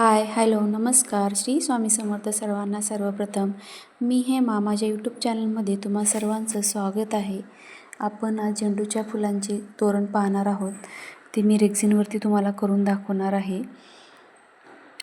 Hi hello नमस्कार. श्री स्वामी समर्थ सर्वांना सर्वप्रथम मी हेमा माझ्या यूट्यूब चॅनलमध्ये तुम्हा सर्वांचं स्वागत आहे. आपण आज झेंडूच्या फुलांचे तोरण पाहणार आहोत. ते मी रेक्झिनवरती तुम्हाला करून दाखवणार आहे.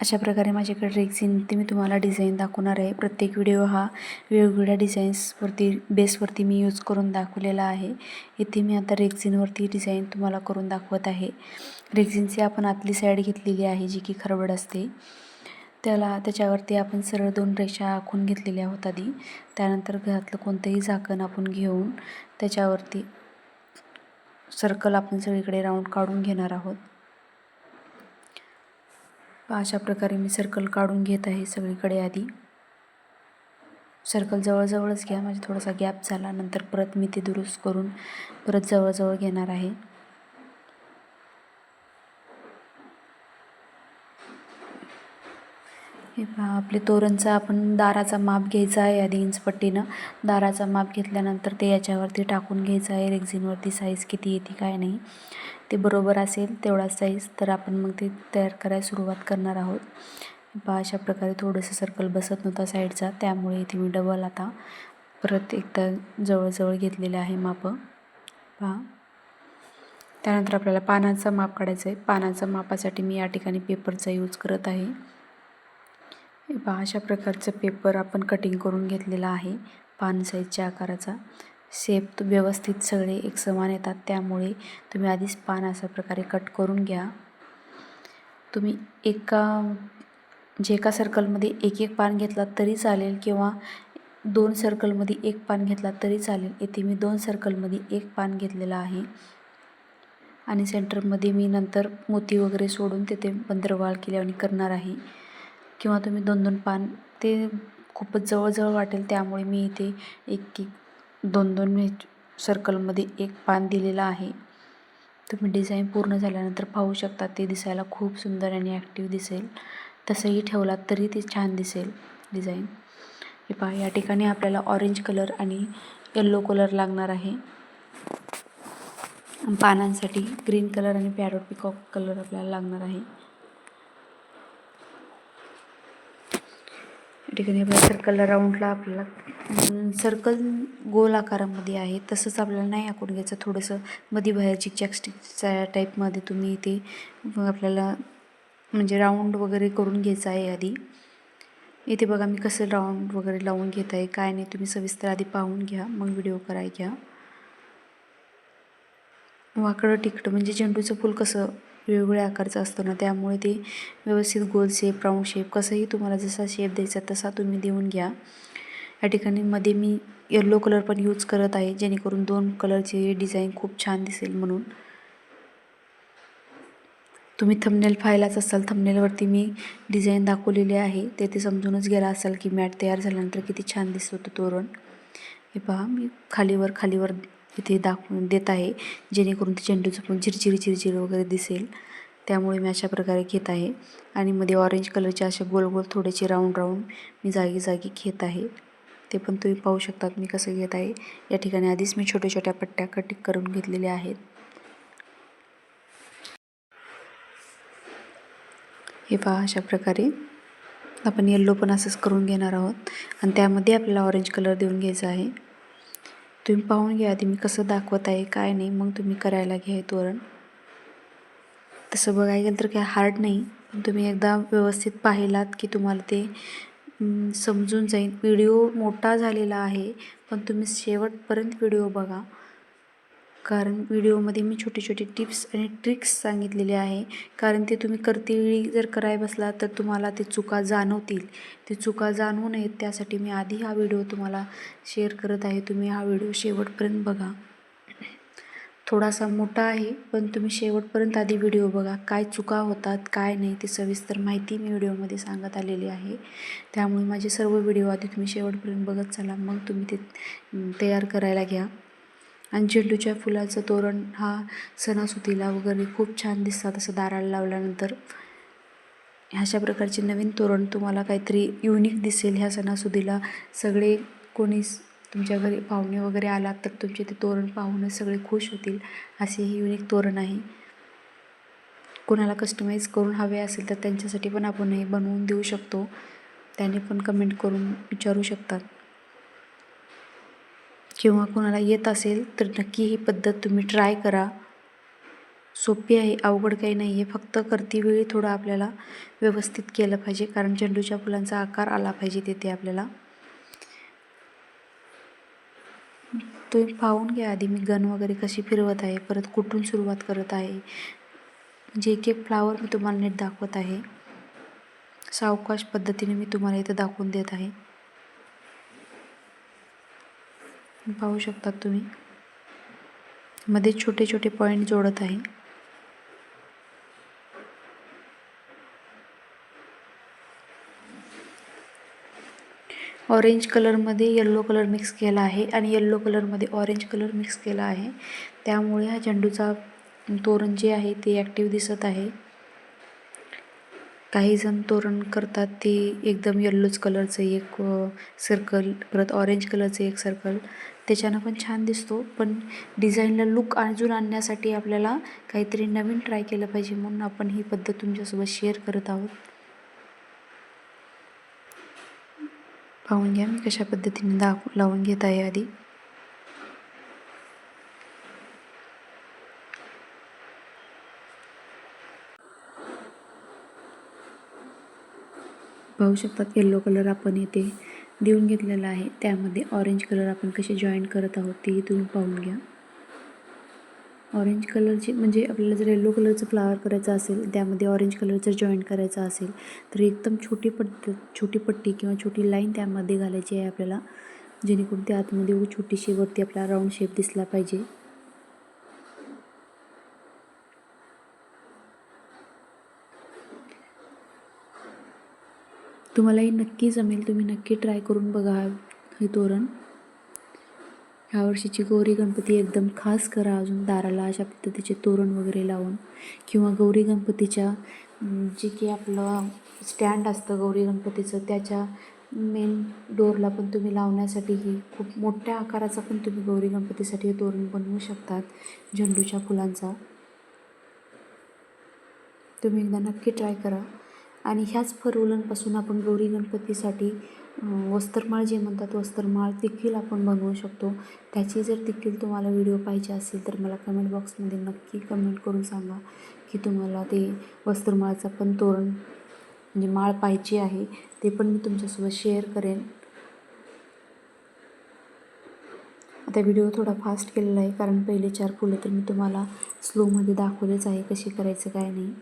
अशा प्रकारे माझ्याकडे रेक्झिन ते मी तुम्हाला डिझाईन दाखवणार आहे. प्रत्येक व्हिडिओ हा वेगवेगळ्या डिझाईन्सवरती बेसवरती मी यूज करून दाखवलेला आहे. इथे मी आता रेक्झिनवरती डिझाईन तुम्हाला करून दाखवत आहे. रेक्झिनची आपण आतली साईड घेतलेली आहे जी की खरबड असते. त्याला त्याच्यावरती आपण सरळ दोन रेषा आखून घेतलेल्या आहोत आधी. त्यानंतर घरातलं कोणतंही झाकण आपण घेऊन त्याच्यावरती सर्कल आपण सगळीकडे राऊंड काढून घेणार आहोत. अशा प्रकारे मी सर्कल काढून घेत आहे सगळीकडे आधी. सर्कल जवळजवळच घ्या माझा थोडासा गॅप झाला नंतर परत मी ते दुरुस्त करून परत जवळजवळ घेणार आहे. हे पहा आपले तोरणचा आपण दाराचा माप घ्यायचा आहे आधी इंचपट्टीनं दाराचा माप घेतल्यानंतर ते याच्यावरती टाकून घ्यायचं आहे. रेक्झिनवरती साईज किती येते काय नाही. ते बरोबर असेल तेवढा साईज तर आपण मग ते तयार करायला सुरुवात करणार आहोत. पहा अशा प्रकारे थोडंसं सर्कल बसत नव्हता साईडचा त्यामुळे इथे मी डबल आता परत एकदा जवळजवळ घेतलेलं आहे मापं. पहा. त्यानंतर आपल्याला पानाचं माप काढायचं आहे. पानाचा मापासाठी मी या ठिकाणी पेपरचा यूज करत आहे. पहा अशा प्रकारचं पेपर आपण कटिंग करून घेतलेला आहे पान साईजच्या आकाराचा. शेप व्यवस्थित सगळे एक समान येतात त्यामुळे तुम्ही आधीच पान अशा प्रकारे कट करून घ्या. तुम्ही एका जे एका सर्कलमध्ये एक एक पान घेतलात तरी चालेल किंवा दोन सर्कलमध्ये एक पान घेतला तरी चालेल. येथे मी दोन सर्कलमध्ये एक पान घेतलेलं आहे. आणि सेंटरमध्ये मी नंतर मोती वगैरे सोडून तिथे पंधरवाळ केल्याने करणार आहे. किंवा तुम्ही दोन दोन पान ते खूपच जवळजवळ वाटेल त्यामुळे मी इथे एक एक दोन दोन सर्कलमध्ये एक पान दिलेलं आहे. तुम्ही डिझाईन पूर्ण झाल्यानंतर पाहू शकता ते दिसायला खूप सुंदर आणि ॲक्टिव्ह दिसेल. तसंही ठेवलात तरी ते छान दिसेल डिझाईन हे पहा या ठिकाणी आपल्याला ऑरेंज कलर आणि येल्लो कलर लागणार आहे. पानांसाठी ग्रीन कलर आणि पॅरोट पिकॉक कलर आपल्याला लागणार आहे. ठिकाणी आपल्या सर्कलला राऊंडला आपल्याला सर्कल गोल आकारामध्ये आहे. तसंच आपल्याला नाही आखून घ्यायचं. थोडंसं मध्ये बाहेरची चॅकस्टिकच्या टाईपमध्ये तुम्ही इथे आपल्याला म्हणजे राऊंड वगैरे करून घ्यायचं आहे आधी. इथे बघा मी कसं राऊंड वगैरे लावून घेत आहे. काय नाही तुम्ही सविस्तर आधी पाहून घ्या. मग व्हिडिओ कराय घ्या. वाकडं तिकडं म्हणजे झेंडूचं फूल कसं वेगवेगळ्या आकारचं असतं ना त्यामुळे ते व्यवस्थित गोल शेप राऊंड शेप कसंही तुम्हाला जसा शेप द्यायचा तसा तुम्ही देऊन घ्या. या ठिकाणी मध्ये मी येल्लो कलर पण यूज करत आहे जेणेकरून दोन कलरचे डिझाईन खूप छान दिसेल म्हणून. तुम्ही थंबनेल पाहिलाच असाल थंबनेलवरती मी डिझाईन दाखवलेली आहे. ते ते समजूनच गेला असाल की मॅट तयार झाल्यानंतर किती छान दिसत होतं तोरण. हे पहा मी खालीवर खालीवर इथे दाखवून देत आहे जेणेकरून ते चेंडूचं पण चिरचिरी चिरचिरी वगैरे दिसेल. त्यामुळे मी अशा प्रकारे घेत आहे. आणि मध्ये ऑरेंज कलरचे असे गोल गोल थोडेसे राऊंड राऊंड मी जागी जागी घेत आहे. ते पण तुम्ही पाहू शकतात मी कसं घेत आहे. या ठिकाणी आधीच मी छोट्या छोट्या पट्ट्या कटिंग करून घेतलेल्या आहेत. हे पहा अशा प्रकारे. आपण येल्लो पण असंच करून घेणार आहोत. आणि त्यामध्ये आपल्याला ऑरेंज कलर देऊन घ्यायचा आहे. तुम्ही पाहून घ्या आधी मी कसं दाखवत आहे काय नाही मग तुम्ही करायला घ्या तोरण. तसं बघायला गेलं तर काय हार्ड नाही पण तुम्ही एकदा व्यवस्थित पाहिलात की तुम्हाला ते समजून जाईल. व्हिडिओ मोठा झालेला आहे पण तुम्ही शेवटपर्यंत व्हिडिओ बघा. कारण व्हिडिओमध्ये मी छोटे छोटे टिप्स आणि ट्रिक्स सांगितलेले आहे. कारण ते तुम्ही करतेवेळी जर कराय बसला तर तुम्हाला ते चुका जाणवतील. ते चुका जाणवू नयेत त्यासाठी मी आधी हा व्हिडिओ तुम्हाला शेअर करत आहे. तुम्ही हा व्हिडिओ शेवटपर्यंत बघा. थोडासा मोठा आहे पण तुम्ही शेवटपर्यंत आधी व्हिडिओ बघा. काय चुका होतात काय नाही ते सविस्तर माहिती मी व्हिडिओमध्ये सांगत आलेली आहे. त्यामुळे माझे सर्व व्हिडिओ आधी तुम्ही शेवटपर्यंत बघत चला. मग तुम्ही ते तयार करायला घ्या. आणि झेंडूच्या फुलाचं तोरण हा सणासुदीला वगैरे खूप छान दिसतात असं दाराला लावल्यानंतर. अशा प्रकारचे नवीन तोरण तुम्हाला काहीतरी युनिक दिसेल ह्या सणासुदीला. सगळे कोणी तुमच्या घरी पाहुणे वगैरे आलात तर तुमचे ते तोरण पाहूनच सगळे खुश होतील. असे हे युनिक तोरण आहे. कोणाला कस्टमाइज करून हवे असेल तर त्यांच्यासाठी पण आपण हे बनवून देऊ शकतो. त्याने पण कमेंट करून विचारू शकतात. किंवा कोणाला येत असेल तर नक्की ही पद्धत तुम्ही ट्राय करा. सोपी आहे अवघड काही नाही. आहे फक्त करती वेळी थोडं आपल्याला व्यवस्थित केलं पाहिजे. कारण झेंडूच्या फुलांचा आकार आला पाहिजे तिथे आपल्याला. तुम्ही पाहून घ्या आधी मी गन वगैरे कशी फिरवत आहे. परत कुठून सुरुवात करत आहे. जे एक एक फ्लावर मी तुम्हाला नीट दाखवत आहे. सावकाश पद्धतीने मी तुम्हाला इथं दाखवून देत आहे. पाहू शकतात तुम्ही. मध्ये छोटे छोटे पॉईंट जोडत आहे. ऑरेंज कलरमध्ये येल्लो कलर मिक्स केला आहे आणि येल्लो कलरमध्ये ऑरेंज कलर मिक्स केला आहे. त्यामुळे हा झेंडूचा तोरण जे आहे ते ॲक्टिव्ह दिसत आहे. काही जण तोरण करतात ते एकदम येल्लोच कलरचं एक सर्कल परत ऑरेंज कलरचं एक सर्कल त्याच्यानं पण छान दिसतो. पण डिझाईनला लुक अजून आणण्यासाठी आपल्याला काहीतरी नवीन ट्राय केलं पाहिजे म्हणून आपण ही पद्धत तुमच्यासोबत शेअर करत आहोत. पाहून घ्या मी कशा पद्धतीने दाख लावून घेत आहे आधी. पाहू शकतात येल्लो कलर आपण इथे देऊन घेतलेला आहे. त्यामध्ये ऑरेंज कलर आपण कसे जॉईन करत आहोत ते तुम्ही पाहून घ्या. ऑरेंज कलरची म्हणजे आपल्याला जर येल्लो कलरचं फ्लावर करायचं असेल त्यामध्ये ऑरेंज कलरचं जॉईन करायचं असेल तर एकदम छोटी पट्ट छोटी पट्टी किंवा छोटी लाईन त्यामध्ये घालायची आहे आपल्याला जेणेकरून त्या आतमध्ये छोटीशी वरती आपल्याला राऊंड शेप दिसला पाहिजे. तुम्हालाही नक्की जमेल तुम्ही नक्की ट्राय करून बघा हे तोरण. ह्या वर्षीची गौरी गणपती एकदम खास करा अजून दाराला अशा पद्धतीचे तोरण वगैरे लावून. किंवा गौरी गणपतीच्या जे की आपलं स्टँड असतं गौरी गणपतीचं त्याच्या मेन डोरला पण तुम्ही लावण्यासाठीही खूप मोठ्या आकाराचा पण तुम्ही गौरी गणपतीसाठी तोरण बनवू शकतात झेंडूच्या फुलांचा. तुम्ही एकदा नक्की ट्राय करा. आणि ह्याच फरवलांपासून आपण गौरी गणपतीसाठी वस्त्रमाळ जे म्हणतात वस्त्रमाळ देखील आपण बनवू शकतो. त्याची जर देखील तुम्हाला व्हिडिओ पाहिजे असेल तर मला कमेंट बॉक्समध्ये नक्की कमेंट करून सांगा की तुम्हाला ते वस्त्रमाळाचं पण तोरण म्हणजे माळ पाहिजे आहे ते पण मी तुमच्यासोबत शेअर करेन. आता व्हिडिओ थोडा फास्ट केलेला आहे कारण पहिले चार फुलं तर मी तुम्हाला स्लोमध्ये दाखवलेच आहे कशी करायचं काय नाही.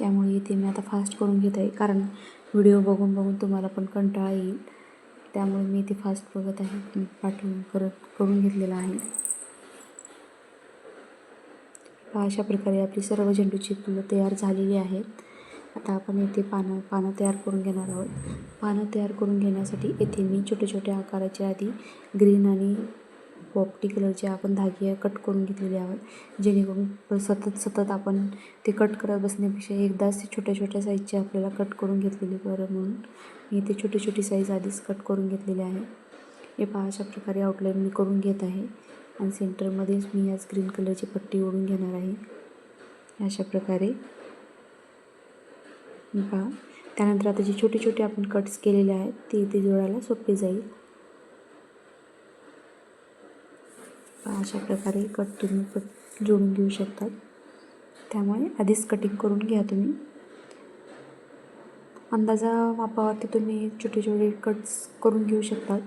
त्यामुळे इथे मी आता फास्ट करून घेत आहे. कारण व्हिडिओ बघून बघून तुम्हाला पण कंटाळा येईल. त्यामुळे मी इथे फास्ट बघत आहे. पाठवून करत करून घेतलेला आहे. अशा प्रकारे आपली सर्व झेंडूची फुलं तयार झालेली आहेत. आता आपण येथे पानं पानं तयार करून घेणार आहोत. पानं तयार करून घेण्यासाठी येथे मी छोट्या छोट्या आकाराच्या आधी ग्रीन आणि पॉपटी कलरचे आपण धागे कट करून घेतलेले आहोत. जेणेकरून सतत सतत आपण ते कट करत बसण्यापेक्षा एकदाच ते छोट्या छोट्या साईजचे आपल्याला कट करून घेतलेले बरं म्हणून मी इथे छोटी छोटी साईज आधीच कट करून घेतलेली आहे. हे पहा अशा प्रकारे आउटलाईन मी करून घेत आहे. आणि सेंटरमध्येच मी याच ग्रीन कलरची पट्टी ओढून घेणार आहे. अशा प्रकारे. पहा त्यानंतर आता जे छोटे छोटे आपण कट्स केलेले आहेत ते इथे जोडायला सोपे जाईल. अशा प्रकारे कट तुम्ही पट जोडून घेऊ शकतात. त्यामुळे आधीच कटिंग करून घ्या तुम्ही. अंदाजा मापावरती तुम्ही छोटे छोटे कट्स करून घेऊ शकतात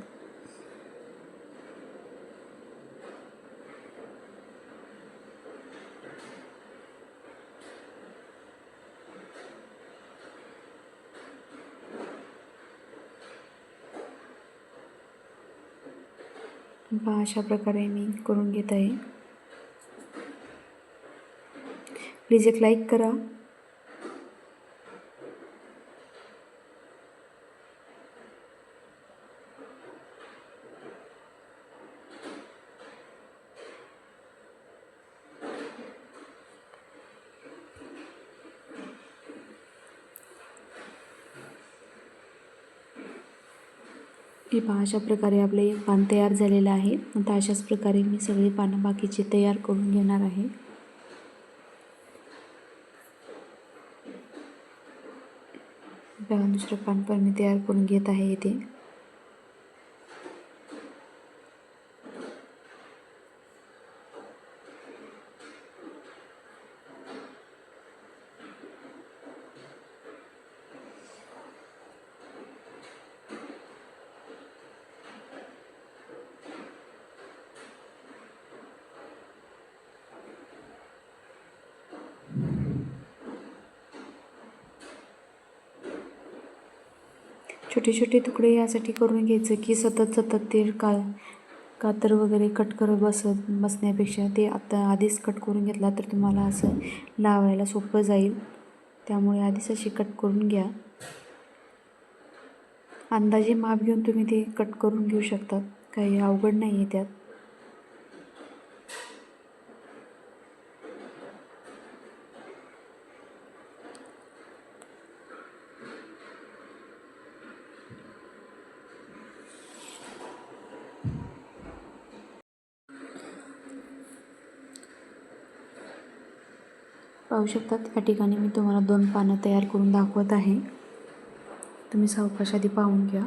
पहा अशा प्रकारे मी करून घेत आहे. प्लीज एक लाईक करा. हे पहा अशा प्रकारे आपलं एक पान तयार झालेलं आहे. आता अशाच प्रकारे मी सगळी पानं बाकीची तयार करून घेणार आहे. दुसरं पान पण मी तयार करून घेत आहे इथे. छोटे छोटे तुकडे यासाठी करून घ्यायचं की सतत सतत ते का कातर वगैरे कट करत बसत बसण्यापेक्षा ते आता आधीच कट करून घेतला तर तुम्हाला असं लावायला सोपं जाईल. त्यामुळे आधीच अशी कट करून घ्या. अंदाजे माप घेऊन तुम्ही ते कट करून घेऊ शकतात काही अवघड नाही आहे त्यात. पाहू शकतात या ठिकाणी मी तुम्हाला दोन पानं तयार करून दाखवत आहे. तुम्ही सावकाश आधी पाहून घ्या.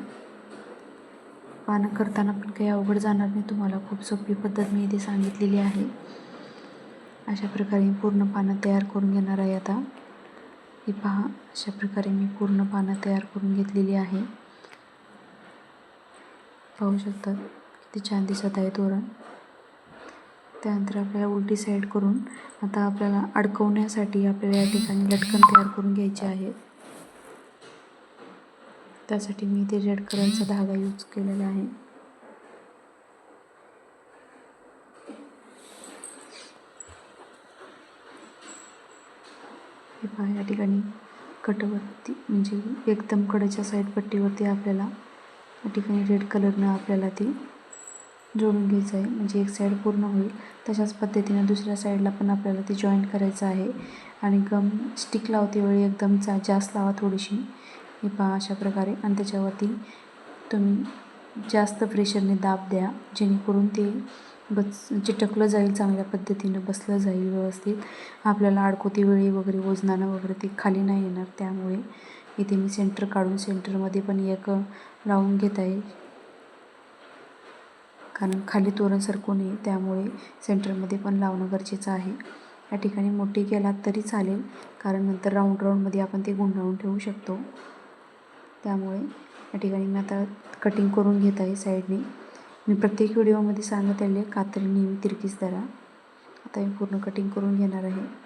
पानं करताना पण काही अवघड जाणार नाही तुम्हाला खूप सोपी पद्धत मी इथे सांगितलेली आहे. अशा प्रकारे मी पूर्ण पानं तयार करून घेणार आहे आता. हे पहा अशा प्रकारे मी पूर्ण पानं तयार करून घेतलेली आहे. पाहू शकतात किती छान दिसत आहे तोरण. त्यानंतर आपल्याला उलटी साईड करून आता आपल्याला अडकवण्यासाठी आपल्याला या ठिकाणी लटकन तयार करून घ्यायचे आहे. त्यासाठी मी ते रेड कलरचा धागा यूज केलेला आहे. हे पहा या ठिकाणी कटवरती म्हणजे एकदम कडेच्या साईड पट्टीवरती आपल्याला या ठिकाणी रेड कलरनं आपल्याला ती जोडून घ्यायचं आहे. म्हणजे एक साईड पूर्ण होईल. तशाच पद्धतीनं दुसऱ्या साईडला पण आपल्याला ते जॉईंट करायचं आहे. आणि गम स्टिक लावते वेळी एकदम चा जास्त लावा थोडीशी. हे पहा अशा प्रकारे. आणि त्याच्यावरती तुम्ही जास्त प्रेशरने दाब द्या. जेणेकरून ते बस चिटकलं जाईल चांगल्या पद्धतीनं बसलं जाईल व्यवस्थित. आपल्याला अडकोती वेळी वगैरे वजनानं वगैरे ते खाली नाही येणार. त्यामुळे इथे मी सेंटर काढून सेंटरमध्ये पण एक लावून घेत आहे. कारण खाली तोरण सरकू नये त्यामुळे सेंटरमध्ये पण लावणं गरजेचं आहे. या ठिकाणी मोठी केलात तरी चालेल कारण नंतर राऊंड राऊंडमध्ये आपण ते गुंडाळून ठेवू शकतो. त्यामुळे या ठिकाणी मी आता कटिंग करून घेत आहे साईडने. मी प्रत्येक व्हिडिओमध्ये सांगत आले कात्री नेहमी तिरकीच धरा. आता मी पूर्ण कटिंग करून घेणार आहे.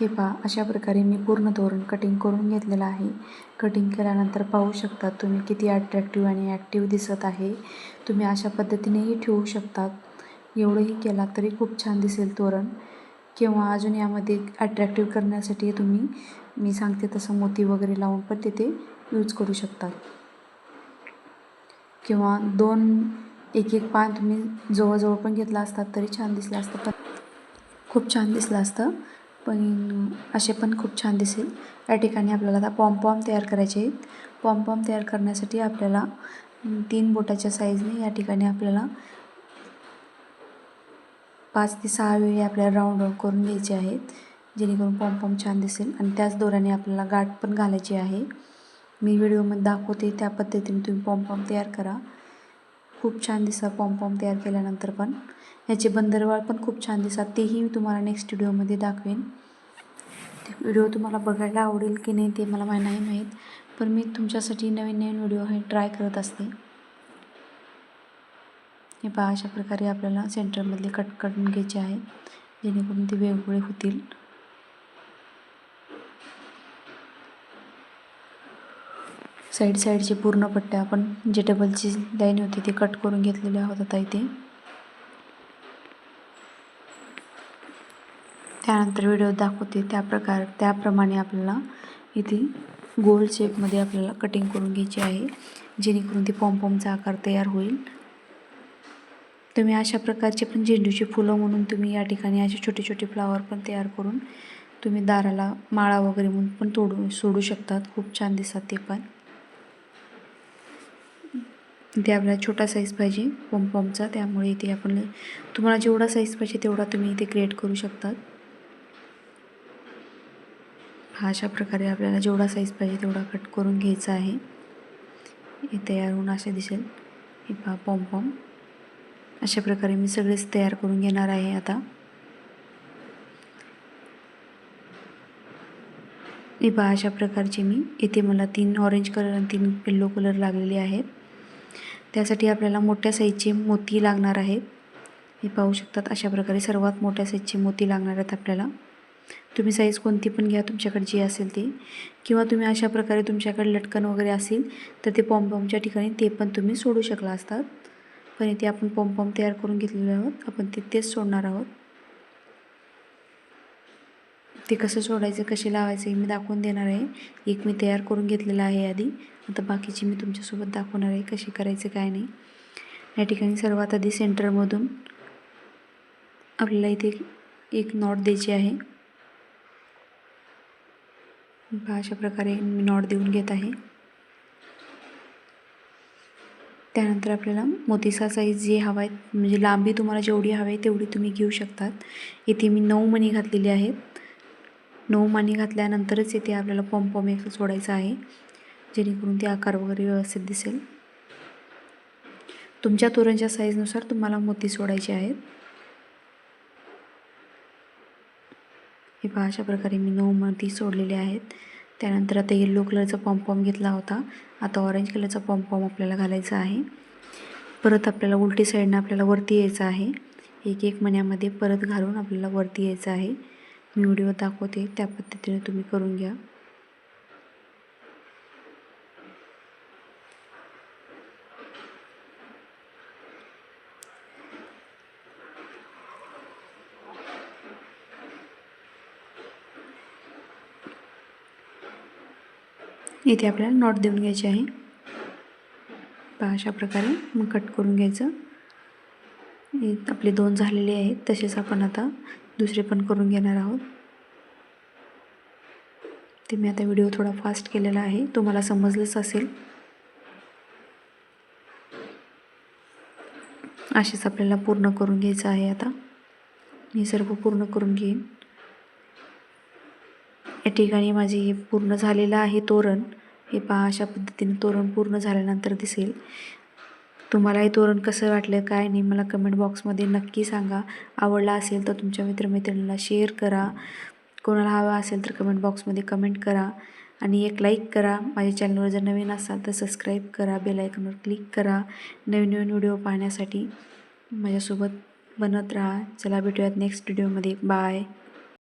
हे पहा अशा प्रकारे मी पूर्ण तोरण कटिंग करून घेतलेलं आहे. कटिंग केल्यानंतर पाहू शकता तुम्ही किती अट्रॅक्टिव्ह आणि ॲक्टिव्ह दिसत आहे. तुम्ही अशा पद्धतीनेही ठेवू शकतात. एवढंही केला तरी खूप छान दिसेल तोरण. किंवा अजून यामध्ये अट्रॅक्टिव्ह करण्यासाठी तुम्ही मी सांगते तसं मोती वगैरे लावून पण तिथे यूज करू शकतात. किंवा दोन एक एक पान तुम्ही जवळजवळ पण घेतला असतात तरी छान दिसलं असतं. पण खूप छान दिसलं असतं. पण असे पण खूप छान दिसेल. या ठिकाणी आपल्याला आता पॉम्पॉम तयार करायचे आहेत. पॉम्पॉम तयार करण्यासाठी आपल्याला तीन बोटाच्या साईजने या ठिकाणी आपल्याला पाच ते सहा वेळी आपल्याला राऊंड राऊंड करून घ्यायचे आहेत. जेणेकरून पॉम्पॉम छान दिसेल. आणि त्याच दोऱ्याने आपल्याला गाठ पण घालायची आहे. मी व्हिडिओमध्ये दाखवते त्या पद्धतीने तुम्ही पॉम्पॉम तयार करा. खूप छान दिसा पॉम्पॉम तयार केल्यानंतर पण. याचे बंदरवाळ पण खूप छान दिसतात. तेही मी तुम्हाला नेक्स्ट व्हिडिओमध्ये दाखवेन. ते व्हिडिओ तुम्हाला बघायला आवडेल की नाही ते मला माहीत नाही माहीत. पण मी तुमच्यासाठी नवीन नवीन व्हिडिओ हे ट्राय करत असते. हे पहा अशा प्रकारे आपल्याला सेंटरमधले कट करून घ्यायचे आहे. जेणेकरून ते वेगवेगळे होतील. साईड साईडचे पूर्ण पट्ट्या आपण जे डबलची लाईन होती ती कट करून घेतलेल्या आहोत आता इथे त्यानंतर व्हिडिओ दाखवते त्या प्रकार त्याप्रमाणे आपल्याला इथे गोल शेपमध्ये आपल्याला कटिंग करून घ्यायची आहे. जेणेकरून ते पॉम्पॉमचा आकार तयार होईल. तुम्ही अशा प्रकारचे पण झेंडूची फुलं म्हणून तुम्ही या ठिकाणी असे छोटे छोटे फ्लावर पण तयार करून तुम्ही दाराला माळा वगैरे म्हणून पण तोडू सोडू शकतात. खूप छान दिसतात ते पण. इथे आपल्याला छोटा साईज पाहिजे पॉम्पॉमचा त्यामुळे इथे आपण तुम्हाला जेवढा साईज पाहिजे तेवढा तुम्ही इथे क्रिएट करू शकतात. हा अशा प्रकारे आपल्याला जेवढा साईज पाहिजे तेवढा कट करून घ्यायचा आहे. हे तयार होऊन असे दिसेल. हे पहा पॉम्पॉम अशा प्रकारे मी सगळेच तयार करून घेणार आहे आता. हे पहा अशा प्रकारचे मी इथे मला तीन ऑरेंज कलर आणि तीन येल्लो कलर लागलेले आहेत. त्यासाठी आपल्याला मोठ्या साईजचे मोती लागणार आहेत. हे पाहू शकतात अशा प्रकारे सर्वात मोठ्या साईजचे मोती लागणार आहेत आपल्याला. तुम्ही साईज कोणती पण घ्या तुमच्याकडे जी असेल ती. किंवा तुम्ही अशा प्रकारे तुमच्याकडे लटकन वगैरे असेल तर ते पॉम्पॉमच्या ठिकाणी ते पण तुम्ही सोडू शकला असतात. पण इथे आपण पॉम्पॉम तयार करून घेतलेले आहोत. आपण ते तेच सोडणार आहोत. ते कसं सोडायचं कसे लावायचे मी दाखवून देणार आहे. एक मी तयार करून घेतलेलं आहे आधी. आता बाकीची मी तुमच्यासोबत दाखवणार आहे कशी करायचं काय नाही. या ठिकाणी सर्वात आधी सेंटरमधून आपल्याला इथे एक नॉट द्यायची आहे. पहा अशा प्रकारे मी नॉट देऊन घेत आहे. त्यानंतर आपल्याला मोतीचा साईज जे हवा आहे म्हणजे लांबी तुम्हाला जेवढी हवी आहे तेवढी तुम्ही घेऊ शकतात. इथे मी नऊ मणी घातलेली आहेत. नऊ मणी घातल्यानंतरच इथे आपल्याला पॉम्पॉम एक सोडायचं आहे. जेणेकरून ते आकार वगैरे व्यवस्थित दिसेल. तुमच्या तोरणच्या साईजनुसार तुम्हाला मोती सोडायचे आहेत. हे पहा अशा प्रकारे मी नऊ मती सोडलेले आहेत. त्यानंतर आता येल्लो कलरचा पॉम्पॉम घेतला होता. आता ऑरेंज कलरचा पॉम्पॉम आपल्याला घालायचा आहे. परत आपल्याला उलटी साईडनं आपल्याला वरती यायचं आहे. एक एक महिन्यामध्ये परत घालून आपल्याला वरती यायचं आहे. मी व्हिडिओ दाखवते. त्या पद्धतीने तुम्ही करून घ्या. इथे आपल्याला नॉट देऊन घ्यायचे आहे. पहा अशा प्रकारे मग कट करून घ्यायचं. आपले दोन झालेले आहेत तसेच आपण आता दुसरे पण करून घेणार आहोत. ते मी आता व्हिडिओ थोडा फास्ट केलेला आहे तुम्हाला समजलंच असेल. असेच आपल्याला पूर्ण करून घ्यायचं आहे आता. मी सर्व पूर्ण करून घेईन. या ठिकाणी माझे हे पूर्ण झालेलं आहे तोरण. हे पहा अशा पद्धतीने तोरण पूर्ण झाल्यानंतर दिसेल. तुम्हाला हे तोरण कसं वाटलं काय नाही मला कमेंट बॉक्समध्ये नक्की सांगा. आवडला असेल तर तुमच्या मित्रमैत्रिणीला शेअर करा. कोणाला हवा असेल तर कमेंट बॉक्समध्ये कमेंट करा. आणि एक लाईक करा. माझ्या चॅनलवर जर नवीन असाल तर सबस्क्राईब करा. बेलायकनवर क्लिक करा. नवीन नवीन व्हिडिओ पाहण्यासाठी माझ्यासोबत बनत राहा. चला भेटूयात नेक्स्ट व्हिडिओमध्ये बाय